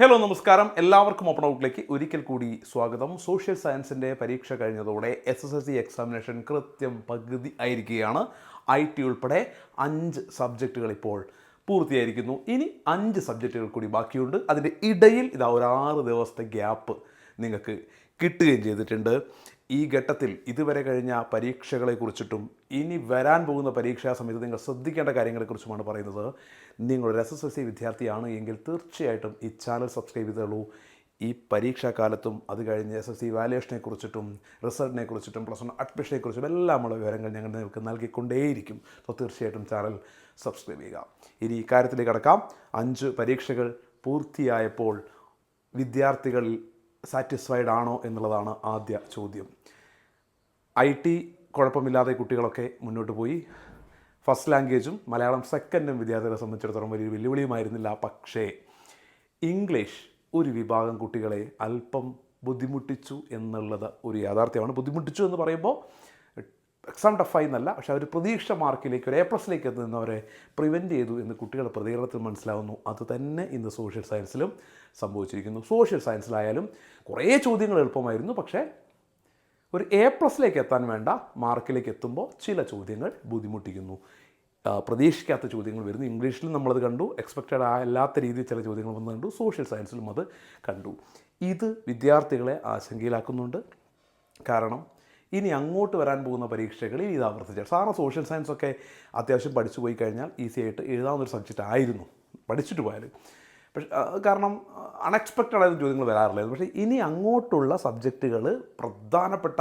Hello നമസ്കാരം. എല്ലാവർക്കും open ഔട്ടിലേക്ക് ഒരിക്കൽ കൂടി സ്വാഗതം. സോഷ്യൽ സയൻസിന്റെ പരീക്ഷ കഴിഞ്ഞതോടെ S S L C examination കൃത്യം പകുതി ആയിരിക്കുകയാണ്. ഐ ടി ഉൾപ്പെടെ അഞ്ച് സബ്ജക്റ്റുകൾ ഇപ്പോൾ പൂർത്തിയായിരിക്കുന്നു. ഇനി അഞ്ച് സബ്ജക്റ്റുകൾ കൂടി ബാക്കിയുണ്ട്. അതിന്റെ ഇടയിൽ ഇതാ ഒരു ആറ് ദിവസത്തെ ഗ്യാപ്പ് നിങ്ങൾക്ക് കിട്ടുകയും ചെയ്തിട്ടുണ്ട്. ഈ ഘട്ടത്തിൽ ഇതുവരെ കഴിഞ്ഞ പരീക്ഷകളെക്കുറിച്ചിട്ടും ഇനി വരാൻ പോകുന്ന പരീക്ഷാ സമയത്ത് നിങ്ങൾ ശ്രദ്ധിക്കേണ്ട കാര്യങ്ങളെക്കുറിച്ചുമാണ് പറയുന്നത്. നിങ്ങളൊരു എസ് എസ് എൽ സി വിദ്യാർത്ഥിയാണ് എങ്കിൽ തീർച്ചയായിട്ടും ഈ ചാനൽ സബ്സ്ക്രൈബ് ചെയ്തോളൂ. ഈ പരീക്ഷാ കാലത്തും അത് കഴിഞ്ഞ് എസ് എസ് സി വാല്യുവേഷനെ കുറിച്ചിട്ടും റിസൾട്ടിനെ കുറിച്ചിട്ടും പ്ലസ് വൺ അഡ്മിഷനെ കുറിച്ചും എല്ലാമുള്ള വിവരങ്ങൾ ഞങ്ങൾ നിങ്ങൾക്ക് നൽകിക്കൊണ്ടേയിരിക്കും. അപ്പോൾ തീർച്ചയായിട്ടും ചാനൽ സബ്സ്ക്രൈബ് ചെയ്യുക. ഇനി ഈ കാര്യത്തിലേക്ക് കടക്കാം. അഞ്ച് പരീക്ഷകൾ പൂർത്തിയായപ്പോൾ വിദ്യാർത്ഥികളിൽ സാറ്റിസ്ഫൈഡ് ആണോ എന്നുള്ളതാണ് ആദ്യ ചോദ്യം. ഐ ടി കുഴപ്പമില്ലാതെ കുട്ടികളൊക്കെ മുന്നോട്ട് പോയി. ഫസ്റ്റ് ലാംഗ്വേജും മലയാളം സെക്കൻഡും വിദ്യാർത്ഥികളെ സംബന്ധിച്ചിടത്തോളം വലിയ വെല്ലുവിളിയുമായിരുന്നില്ല. പക്ഷേ ഇംഗ്ലീഷ് ഒരു വിഭാഗം കുട്ടികളെ അല്പം ബുദ്ധിമുട്ടിച്ചു എന്നുള്ളത് ഒരു യാഥാർത്ഥ്യമാണ്. ബുദ്ധിമുട്ടിച്ചു എന്ന് പറയുമ്പോൾ എക്സാം ടഫായി എന്നല്ല പക്ഷെ അവർ പ്രതീക്ഷ മാർക്കിലേക്ക് ഒരു എ പ്ലസിലേക്ക് എത്തുന്നവരെ പ്രിവെന്റ് ചെയ്തു എന്ന് കുട്ടികളുടെ പ്രതികരണത്തിൽ മനസ്സിലാവുന്നു. അത് തന്നെ ഇന്ന് സോഷ്യൽ സയൻസിലും സംഭവിച്ചിരിക്കുന്നു. സോഷ്യൽ സയൻസിലായാലും കുറേ ചോദ്യങ്ങൾ എളുപ്പമായിരുന്നു പക്ഷേ ഒരു എ പ്ലസിലേക്ക് എത്താൻ വേണ്ട മാർക്കിലേക്ക് എത്തുമ്പോൾ ചില ചോദ്യങ്ങൾ ബുദ്ധിമുട്ടിക്കുന്നു. പ്രതീക്ഷിക്കാത്ത ചോദ്യങ്ങൾ വരുന്നു. ഇംഗ്ലീഷിലും നമ്മളത് കണ്ടു എക്സ്പെക്റ്റഡ് അല്ലാത്ത രീതിയിൽ ചില ചോദ്യങ്ങൾ വന്ന് കണ്ടു സോഷ്യൽ സയൻസിലും അത് കണ്ടു. ഇത് വിദ്യാർത്ഥികളെ ആശങ്കയിലാക്കുന്നുണ്ട്. കാരണം ഇനി അങ്ങോട്ട് വരാൻ പോകുന്ന പരീക്ഷകളിൽ ഇത് ആവർത്തിച്ചാൽ. സാറിന് സോഷ്യൽ സയൻസ് ഒക്കെ അത്യാവശ്യം പഠിച്ചു പോയി കഴിഞ്ഞാൽ ഈസി ആയിട്ട് എഴുതാവുന്നൊരു സബ്ജക്റ്റ് ആയിരുന്നു. പഠിച്ചിട്ട് പോയാലും പക്ഷെ കാരണം അൺഎക്സ്പെക്റ്റഡ് ആയ ചോദ്യങ്ങൾ വരാറില്ലായിരുന്നു പക്ഷേ ഇനി അങ്ങോട്ടുള്ള സബ്ജക്റ്റുകൾ പ്രധാനപ്പെട്ട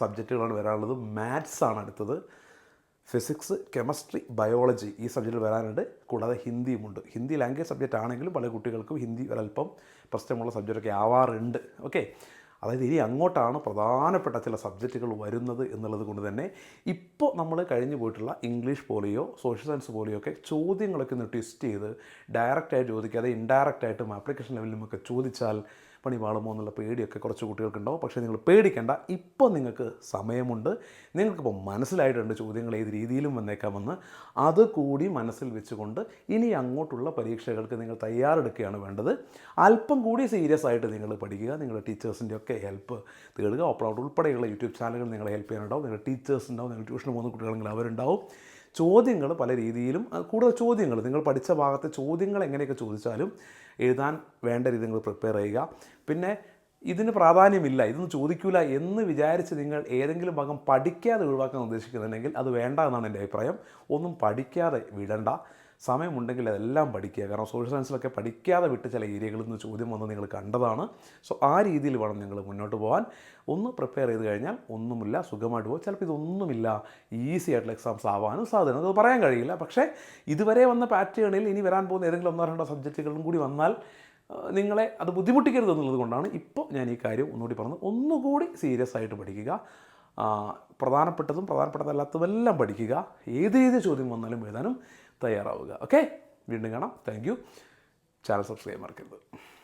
സബ്ജക്റ്റുകളാണ് വരാനുള്ളത് മാത്സ് ആണ് അടുത്തത്. ഫിസിക്സ് കെമിസ്ട്രി ബയോളജി ഈ സബ്ജക്റ്റിൽ വരാനുണ്ട്. കൂടാതെ ഹിന്ദിയുമുണ്ട് ഹിന്ദി ലാംഗ്വേജ് സബ്ജക്റ്റ് ആണെങ്കിലും പല കുട്ടികൾക്കും ഹിന്ദി ഒരല്പം പ്രശ്നമുള്ള സബ്ജക്റ്റൊക്കെ ആവാറുണ്ട്. ഓക്കെ അതായത് ഇനി അങ്ങോട്ടാണ് പ്രധാനപ്പെട്ട ചില സബ്ജക്റ്റുകൾ വരുന്നത് എന്നുള്ളത് കൊണ്ട് തന്നെ ഇപ്പോൾ നമ്മൾ കഴിഞ്ഞു പോയിട്ടുള്ള ഇംഗ്ലീഷ് പോലെയോ സോഷ്യൽ സയൻസ് പോലെയോ ഒക്കെ ചോദ്യങ്ങളൊക്കെ ഒന്ന് ട്വിസ്റ്റ് ചെയ്ത് ഡയറക്റ്റായിട്ട് ചോദിക്കാതെ ഇൻഡയറക്റ്റായിട്ടും ആപ്ലിക്കേഷൻ ലെവലിലുമൊക്കെ ചോദിച്ചാൽ പണി വാളുമോ എന്നുള്ള പേടിയൊക്കെ കുറച്ച് കുട്ടികൾക്കുണ്ടാവും. പക്ഷേ നിങ്ങൾ പേടിക്കേണ്ട. ഇപ്പോൾ നിങ്ങൾക്ക് സമയമുണ്ട്. നിങ്ങൾക്കിപ്പോൾ മനസ്സിലായിട്ടുണ്ട് ചോദ്യങ്ങൾ ഏത് രീതിയിലും വന്നേക്കാമെന്ന്. അത് കൂടി മനസ്സിൽ വെച്ചുകൊണ്ട് ഇനി അങ്ങോട്ടുള്ള പരീക്ഷകൾക്ക് നിങ്ങൾ തയ്യാറെടുക്കുകയാണ് വേണ്ടത്. അല്പം കൂടി സീരിയസ് ആയിട്ട് നിങ്ങൾ പഠിക്കുക. നിങ്ങളുടെ ടീച്ചേഴ്സിന്റെ ഒക്കെ ഹെൽപ്പ് തേടുക. ഓപ്പൺ ഔട്ട് ഉൾപ്പെടെയുള്ള യൂട്യൂബ് ചാനലുകൾ നിങ്ങളെ ഹെൽപ്പ് ചെയ്യാനുണ്ടാവും. നിങ്ങളുടെ ടീച്ചേഴ്സ് ഉണ്ടാവും. നിങ്ങൾ ട്യൂഷന് പോകുന്ന കുട്ടികളെങ്കിൽ അവരുണ്ടാവും. ചോദ്യങ്ങൾ പല രീതിയിലും കൂടുതൽ ചോദ്യങ്ങൾ നിങ്ങൾ പഠിച്ച ഭാഗത്തെ ചോദ്യങ്ങൾ എങ്ങനെയൊക്കെ ചോദിച്ചാലും എഴുതാൻ വേണ്ട രീതി നിങ്ങൾ പ്രിപ്പയർ ചെയ്യുക. പിന്നെ ഇതിന് പ്രാധാന്യമില്ല ഇതൊന്നും ചോദിക്കൂല എന്ന് വിചാരിച്ച് നിങ്ങൾ ഏതെങ്കിലും ഭാഗം പഠിക്കാതെ ഒഴിവാക്കാൻ ഉദ്ദേശിക്കുന്നുണ്ടെങ്കിൽ അത് വേണ്ട എന്നാണ് എന്റെ അഭിപ്രായം. ഒന്നും പഠിക്കാതെ വിടണ്ട. സമയമുണ്ടെങ്കിൽ അതെല്ലാം പഠിക്കുക. കാരണം സോഷ്യൽ സയൻസിലൊക്കെ പഠിക്കാതെ വിട്ട് ചില ഏരിയകളിൽ നിന്ന് ചോദ്യം വന്ന് നിങ്ങൾ കണ്ടതാണ്. സോ ആ രീതിയിൽ വേണം നിങ്ങൾ മുന്നോട്ട് പോകാൻ. ഒന്ന് പ്രിപ്പയർ ചെയ്ത് കഴിഞ്ഞാൽ ഒന്നുമില്ല സുഖമായിട്ട് പോകും. ചിലപ്പോൾ ഇതൊന്നുമില്ല ഈസി ആയിട്ടുള്ള എക്സാംസ് ആവാനും സാധ്യത അത് പറയാൻ കഴിയില്ല. പക്ഷേ ഇതുവരെ വന്ന പാറ്റേണിൽ ഇനി വരാൻ പോകുന്ന ഏതെങ്കിലും ഒന്നോ രണ്ടോ സബ്ജക്റ്റുകളും കൂടി വന്നാൽ നിങ്ങളെ അത് ബുദ്ധിമുട്ടിക്കരുത് എന്നുള്ളത് കൊണ്ടാണ് ഇപ്പോൾ ഞാൻ ഈ കാര്യം ഒന്നുകൂടി പറഞ്ഞത്. ഒന്നുകൂടി സീരിയസ് ആയിട്ട് പഠിക്കുക. പ്രധാനപ്പെട്ടതും പ്രധാനപ്പെട്ടതും പ്രധാനപ്പെട്ടതല്ലാത്തതുമെല്ലാം പഠിക്കുക. ഏത് ഏത് ചോദ്യം വന്നാലും എഴുതാനും തയ്യാറാവുക. ഓക്കെ വീണ്ടും കാണാം. താങ്ക് യു ചാനൽ സബ്സ്ക്രൈബ് മറക്കരുത്.